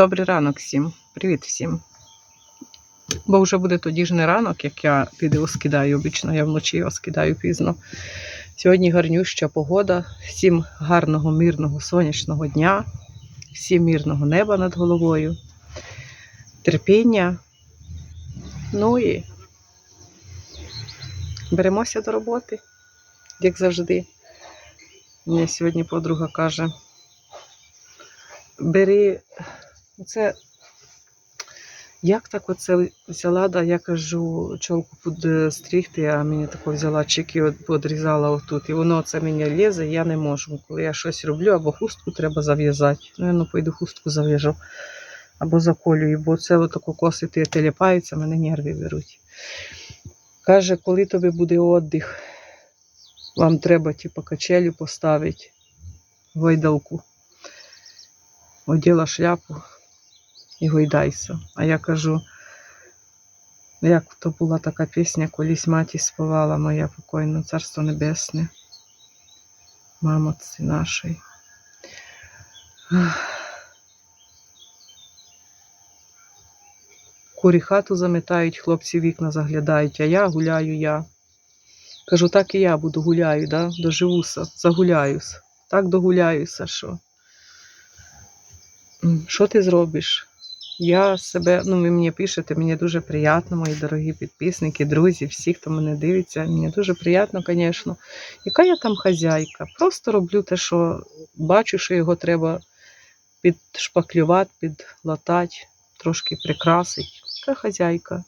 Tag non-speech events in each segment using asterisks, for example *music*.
Добрий ранок всім. Привіт всім. Бо вже буде тоді ж не ранок, як я піду скидаю. Обично я вночі його скидаю пізно. Сьогодні гарнюща погода. Всім гарного, мирного, сонячного дня, всім мирного неба над головою, терпіння. Ну і беремося до роботи, як завжди. Мені сьогодні подруга каже: бери це. Як так оце взяла, да, я кажу, чолку підстригти, а мені тако взяла чеки, от подрізала отут. І воно це мені лізе, я не можу. Коли я щось роблю, або хустку треба зав'язати. Ну, я ну, пойду хустку зав'яжу. Або заколюю, бо це отако косити теліпаються, мене нерви беруть. Каже, коли тобі буде віддих, вам треба типу, качелю поставити, гойдалку. Оділа шляпу і гойдайся. А я кажу, як то була така пісня, колись маті співала моя покойна, Царство Небесне, мамоці нашої. Курі хату заметають, хлопці вікна заглядають, а я гуляю я. Кажу, так і я буду гуляю, да? доживуся, загуляюся. Так догуляюся, що. Що ти зробиш? Я себе, ну ви мені пишете, мені дуже приємно, мої дорогі підписники, друзі, всі, хто мене дивиться. Мені дуже приємно, звісно. Яка я там хазяйка? Просто роблю те, що бачу, що його треба підшпаклювати, підлатати, трошки прикрасити. Яка хазяйка?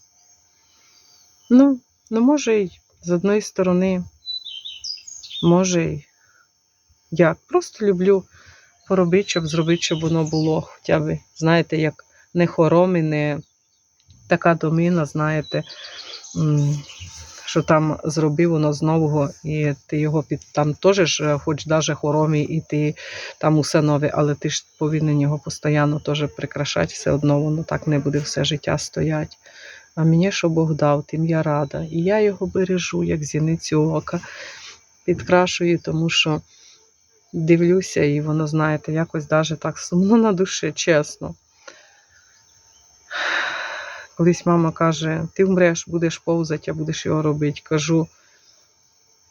Ну, ну, може, й з одної сторони, може, й як. Просто люблю поробити, щоб зробити, щоб воно було хоча б, знаєте, як не хором і не така доміна, знаєте, що там зробив воно з нового, і ти його під там теж хоч даже хоромі, і ти там усе нове, але ти ж повинен його постійно теж прикрашати, все одно воно так не буде все життя стоять. А мені, що Бог дав, тим я рада. І я його бережу, як зіницю ока, підкрашую, тому що дивлюся, і воно, знаєте, якось даже так сумно на душі, чесно. Колись мама каже, ти вмреш, будеш повзати, а будеш його робити. Кажу,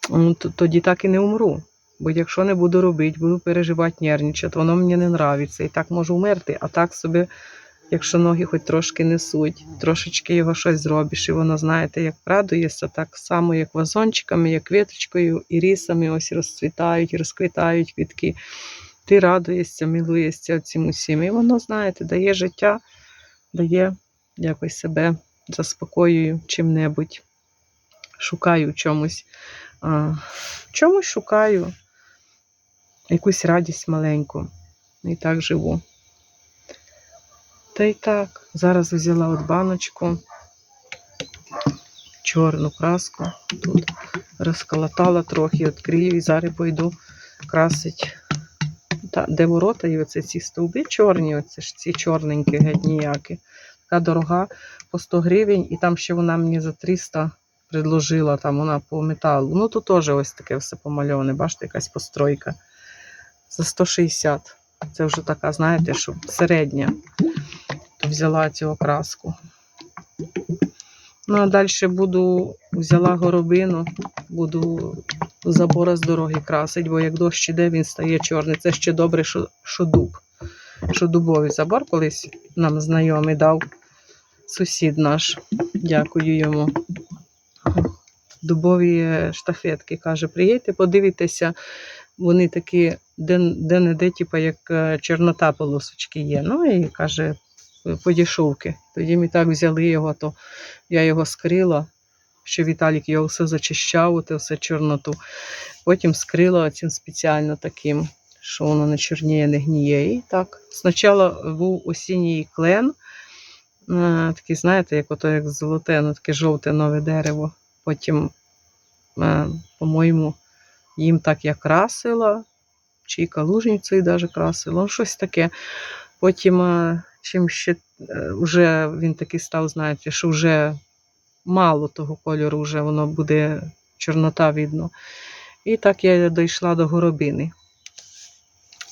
ну, тоді так і не умру. Бо якщо не буду робити, буду переживати, нервничати, воно мені не нравиться. І так можу вмерти, а так собі, якщо ноги хоч трошки несуть, трошечки його щось зробиш, і воно, знаєте, як радується, так само, як вазончиками, як квіточкою, і рісами ось розцвітають, розквітають квітки. Ти радуєшся, милуєшся цим усім. І воно, знаєте, дає життя, дає якось себе заспокоюю чим-небудь. Шукаю чомусь. А, чомусь шукаю якусь радість маленьку. І так живу. Та й так, зараз взяла от баночку, чорну краску. Тут розколотала трохи, відкрию і зараз пойду красить. Та, де ворота, і оце ці стовби чорні, оце ж ці чорненькі геть ніякі. Така дорога по 100 гривень, і там ще вона мені за 300 предложила, там вона по металу. Ну, тут теж ось таке все помальоване, бачите, якась постройка. За 160. Це вже така, знаєте, що середня. То взяла цю краску. Ну, а далі буду, взяла горобину, буду забора з дороги красить, бо як дощ іде, він стає чорний. Це ще добре, що, що дуб. Що дубовий забор колись нам знайомий дав сусід наш. Дякую йому. Дубові штафетки. Каже, приїдьте, подивіться, вони такі де-не-де, типу, як е, чорнота полосочки є. Ну і каже, подішовки. Тоді ми так взяли його, то я його скрила, що Віталік його все зачищав, оте все чорноту. Потім скрила цим спеціально таким, що воно не чорніє, не гніє. І так. Спочатку був осінній клен, е, такий, знаєте, як ото як золоте, ну, таке жовте нове дерево. Потім, е, по-моєму, їм так я красила, чи калужницею навіть красила, ну, щось таке. Потім, е, чим ще вже він такий став, знаєте, що вже мало того кольору, вже воно буде чорнота видно. І так я дійшла до горобини.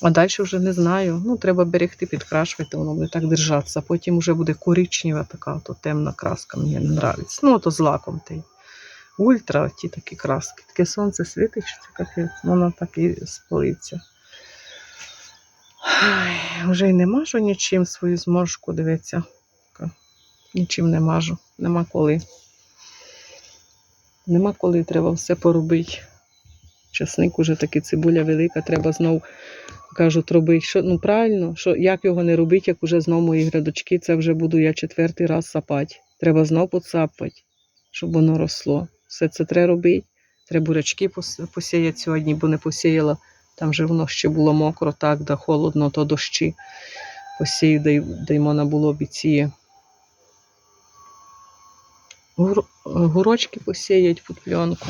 А далі вже не знаю. Ну, треба берегти, підкрашувати, воно буде так держатися. Потім вже буде коричнева така, то темна краска, мені не подобається. Ну, то з лаком той. Ультра, ті такі краски. Таке сонце світить, що це капець, воно так і спалиться. Вже й не мажу нічим свою зморшку, дивіться. Нічим не мажу. Нема коли. Нема коли, треба все поробити. Часник уже таки цибуля велика, треба знов кажуть робити. Що, ну правильно, що як його не робити, як уже знов мої грядочки, це вже буду я четвертий раз сапати. Треба знов поцапати, щоб воно росло. Все це треба робити. Треба бурячки посіяти сьогодні, бо не посіяла. Там же воно ще було мокро, так, да холодно, то дощі. Посію, де, де й можна було обіціє. Гур... Гурочки посіять під пленку.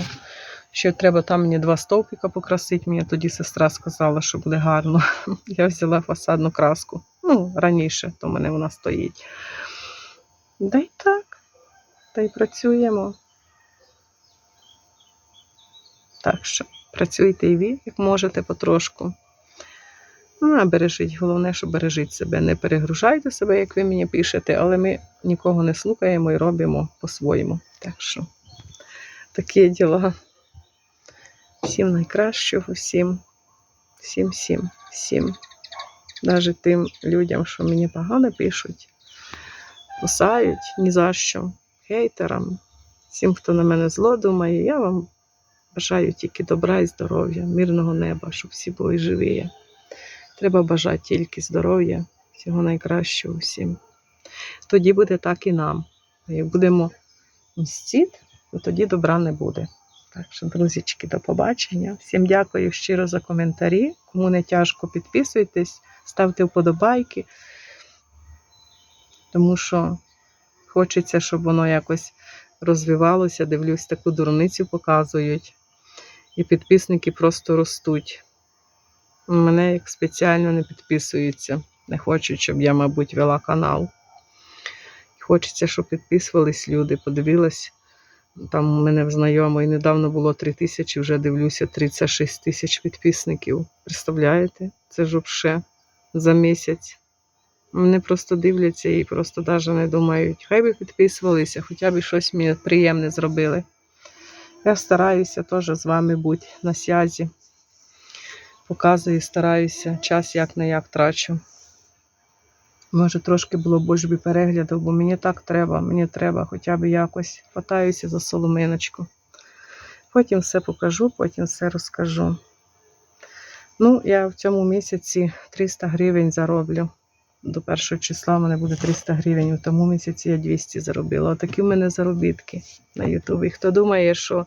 Ще треба там мені два стовпика покрасити. Мені тоді сестра сказала, що буде гарно. *laughs* Я взяла фасадну краску. Ну, раніше, то в мене вона стоїть. Да й так. Та й працюємо. Так що працюйте і ви, як можете потрошку. Ну, а бережіть. Головне, що бережіть себе. Не перегружайте себе, як ви мені пишете, але ми нікого не слухаємо і робимо по-своєму. Так що такі діла. Всім найкращого, всім, всім, всім, всім. Навіть тим людям, що мені погано пишуть, кусають ні за що, хейтерам, всім, хто на мене зло думає, я вам бажаю тільки добра і здоров'я, мирного неба, щоб всі були живі. Треба бажати тільки здоров'я, всього найкращого всім. Тоді буде так і нам. Як будемо мстити, то тоді добра не буде. Так що, друзічки, до побачення. Всім дякую щиро за коментарі. Кому не тяжко, підписуйтесь, ставте вподобайки, тому що хочеться, щоб воно якось розвивалося. Дивлюсь, таку дурницю показують. І підписники просто ростуть. Мене як спеціально не підписуються. Не хочуть, щоб я, мабуть, вела канал. Хочеться, щоб підписувались люди, подивилась. Там у мене в знайомої недавно було 3 тисячі, вже дивлюся 36 тисяч підписників. Представляєте? Це ж взагалі за місяць. Мене просто дивляться і просто навіть не думають. Хай би підписувалися, хоча б щось мені приємне зробили. Я стараюся теж з вами бути на сязі. Показую, стараюся, час як не як трачу. Може, трошки було більше би переглядів, бо мені так треба, мені треба хоча б якось хватаюся за соломиночку. Потім все покажу, потім все розкажу. Ну, я в цьому місяці 300 гривень зароблю. До першого числа в мене буде 300 гривень. У тому місяці я 200 заробила. Отакі в мене заробітки на Ютубі. Хто думає, що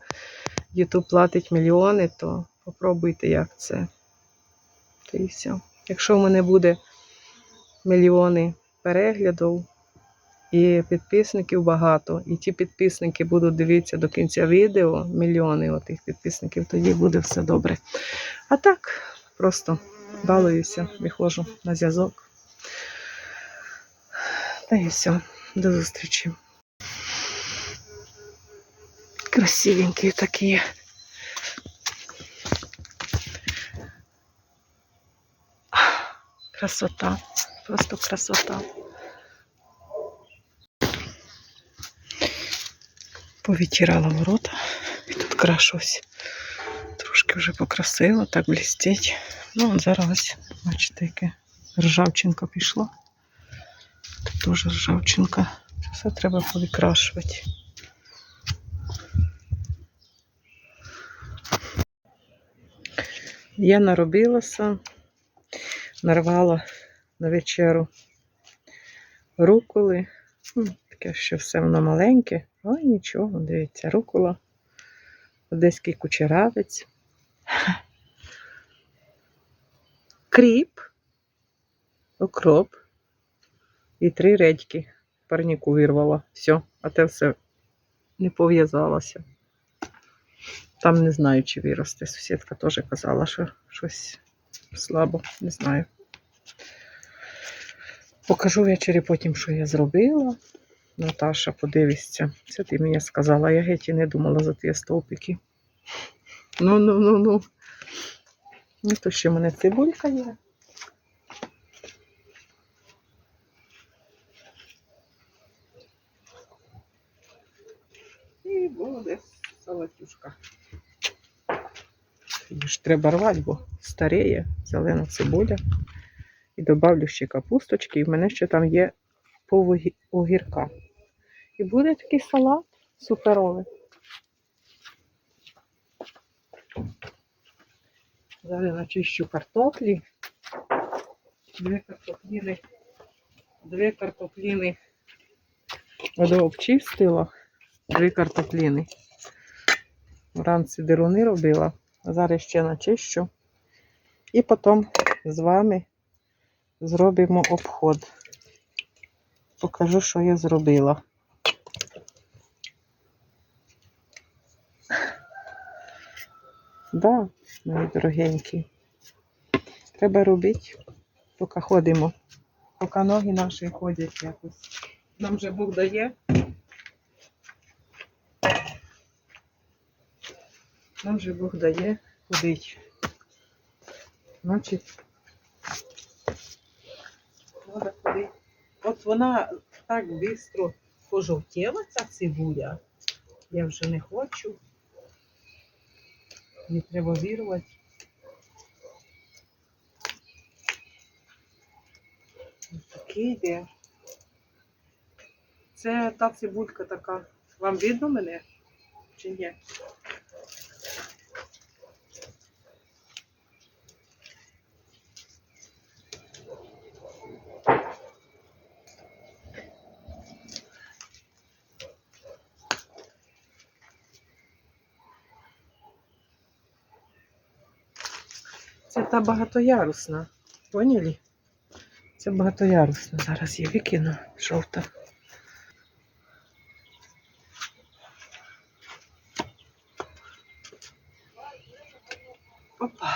Ютуб платить мільйони, то попробуйте, як це. Та і все. Якщо в мене буде мільйони переглядів і підписників багато, і ті підписники будуть дивитися до кінця відео, мільйони отих підписників, тоді буде все добре. А так, просто балуюся, виходжу на зв'язок. Та і все. До зустрічі. Красивенькі такі. Красота. Просто красота. Повітірала ворота і тут крашусь. Трошки вже покрасило, так блістить. Ну, от зараз бачите, яке ржавчинка пішла. Тут теж ржавчинка. Все треба повікрашувати. Я наробилася, нарвала на вечеру руколи. Ну, Таке, що все воно маленьке, але нічого, дивіться, рукола, одеський кучеравець, кріп, окроп і три редьки. Парніку вирвала. Все, а те все не пов'язалося. Там не знаю, чи виросте. Сусідка теж казала, що щось слабо, не знаю. Покажу ввечері потім, що я зробила. Наташа, подивишся. Це ти мені сказала, я геть і не думала за ті стовпики. Ну, ну, ну, ну. Ну, то ще в мене цибулька є. І буде салатюшка. Її треба рвати, бо старіє, зелена цибуля. І добавлю ще капусточки, і в мене ще там є огірка. І буде такий салат суперовий. Зараз начищу картоплі. Дві картопліни. Дві картопліни. Воду обчистила. Дві картопліни. Вранці деруни робила, зараз ще начищу. І потім з вами зробимо обход. Покажу, що я зробила. Да, мої дорогенькі. Треба робити, поки ходимо. Поки ноги наші ходять якось. Нам же Бог дає. Нам же Бог дає ходити. Значить, треба ходити. От вона так швидко пожовтіла, ця цибуля. Я вже не хочу. Не треба вірувати. Ось. Це та цибулька така. Вам видно мене? Чи ні? Та багатоярусна. Поняли? Це багатоярусна. Зараз я викину жовта. Опа.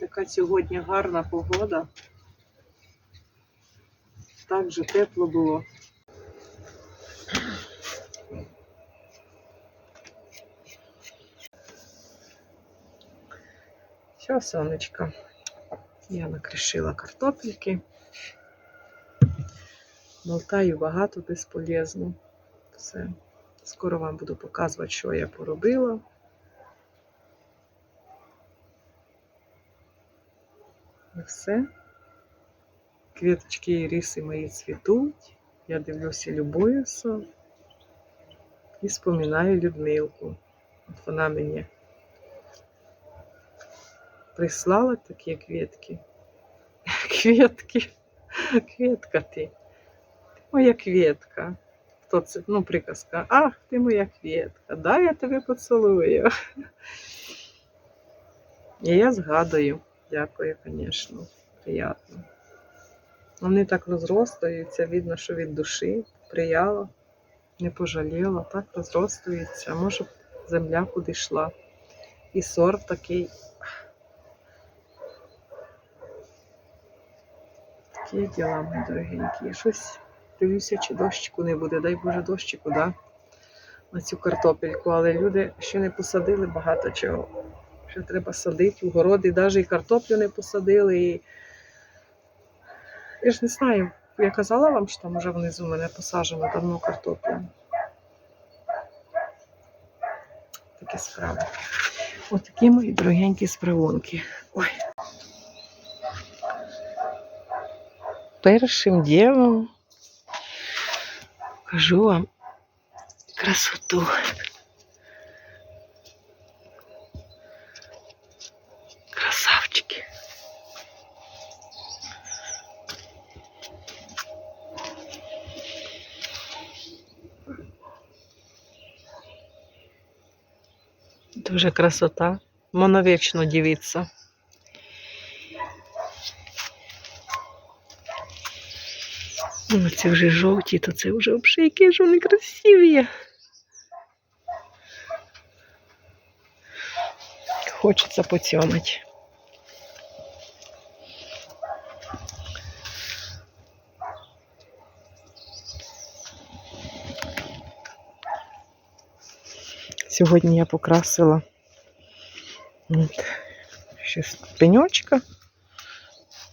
Така сьогодні гарна погода. Так же тепло було. Все, сонечко. Я накришила картопельки. Болтаю багато безполезно. Все. Скоро вам буду показувати, що я поробила. І все. Квіточки і ріси мої цвітуть. Я дивлюся, любуюся і споминаю Людмилку. От вона мені прислала такі квітки. *laughs* Квітки. Квітка ти. Ти моя квітка. Хто це? Ну, приказка. Ах, ти моя квітка. Дай я тебе поцілую. *laughs* І я згадую. Дякую, звісно. Приятно. Вони так розростаються, видно, що від душі прияло, не пожаліла, так розростується. Може, земля куди йшла. І сорт такий. Такі діла, мої дорогенькі. Щось дивлюся, чи дощику не буде. Дай Боже дощику, да? на цю картопельку. Але люди ще не посадили багато чого. Ще треба садити в городи, навіть і картоплю не посадили. І... Я ж не знаю, я казала вам, що там уже внизу мене посаджено давно картопля. Такі справи. Ось такі мої дорогенькі справунки. Ой. Першим ділом покажу вам красоту. Дуже красота. Моновечно дивіться. Ну, це вже жовті, то це вже взагалі які ж вони красиві. Хочеться поцьомати. Сьогодні я покрасила От. Ще пеньочка.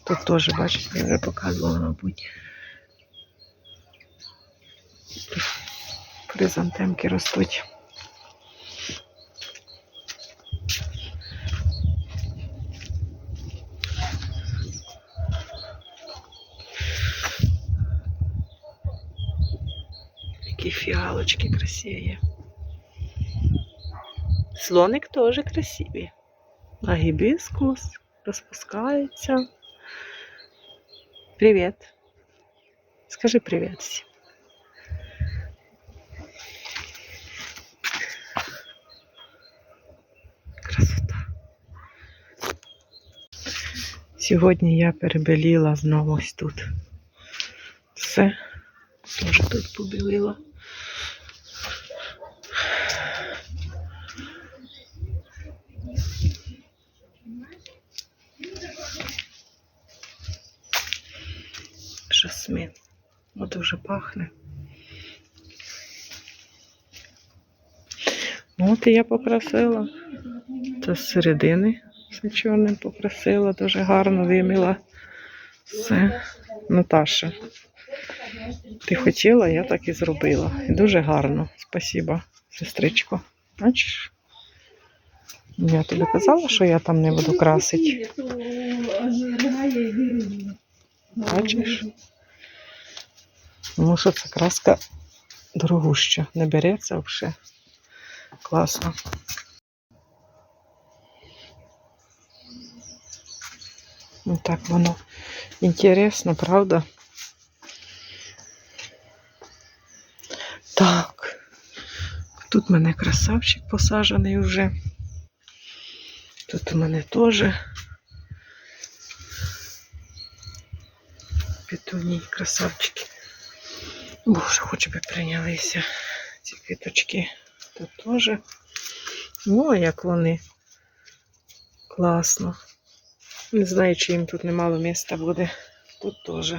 Тут теж, бачите, я вже показувала, мабуть. Хризантемки ростуть. Які фіалочки красиві. Слоник теж красивий. А гібіскус розпускається. Привіт. Скажи привіт всім. Красота. Сьогодні я перебеліла знову ось тут. Все. Теж тут побілила. Жасмин. О, дуже пахне. Ну, от і я попросила. Це з середини все чорним попросила, дуже гарно виміла. Все. Наташа. Ти хотіла, я так і зробила. І дуже гарно. Спасибо, сестричко. Бачиш? Я тобі казала, що я там не буду красити. Бачиш? Тому що це краска дорогуща. Не береться взагалі. Класно. Ну так воно інтересно, правда? Так. Тут в мене красавчик посаджений вже. Тут у мене теж петуній красавчики. Боже, хоч би прийнялися ці квіточки. Тут теж. О, як вони. Класно. Не знаю, чи їм тут немало міста буде. Тут теж.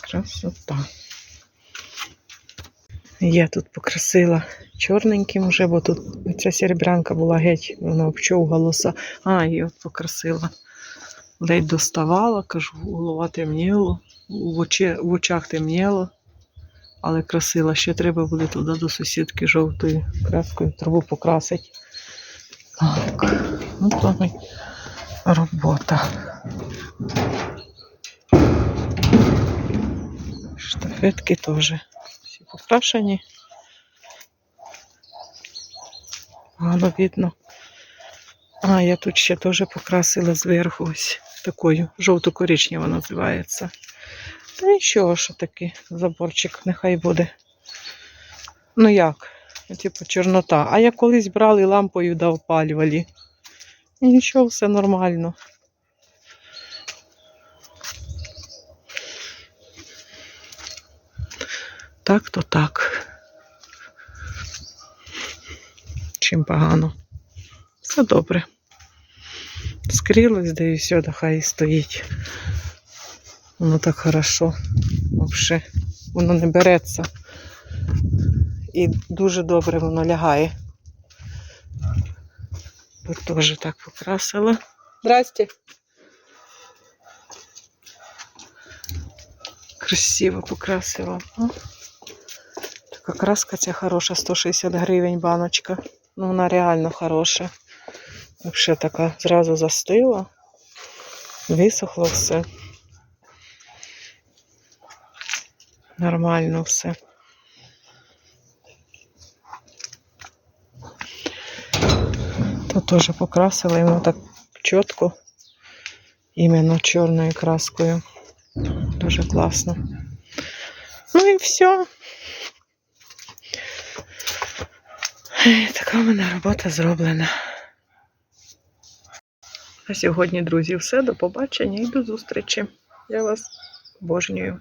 Красота. Я тут покрасила чорненьким вже, бо тут ця серебрянка була геть, вона обчов голоса. А, і от покрасила. Ледь доставала, кажу, голова темніло, в, очі, в очах темніло, але красила. Ще треба буде туди до сусідки жовтою краскою траву покрасити. Так, ну то ми робота. Штафетки теж всі покрашені. Гарно видно. А, я тут ще теж покрасила зверху ось такою жовто-коричнева називається. Та нічого, що такий заборчик нехай буде. Ну як? Ну, Типу чорнота. А як колись брали лампою да опалювали. І нічого, все нормально. Так то так. Чим погано. Все добре. Скрілось, да і все, хай і стоїть. Воно так хорошо. Вообще. Воно не береться. І дуже добре воно лягає. Тут теж так покрасила. Здрасте. Красиво покрасила. Така краска ця хороша, 160 гривень баночка. Ну, вона реально хороша. Вообще така зразу застила. Висохло все. Нормально все. Тут теж покрасила, воно так чітко. Іменно чорною краскою. Дуже класно. Ну і все. Така в мене робота зроблена. На сьогодні, друзі, все. До побачення і до зустрічі. Я вас обожнюю.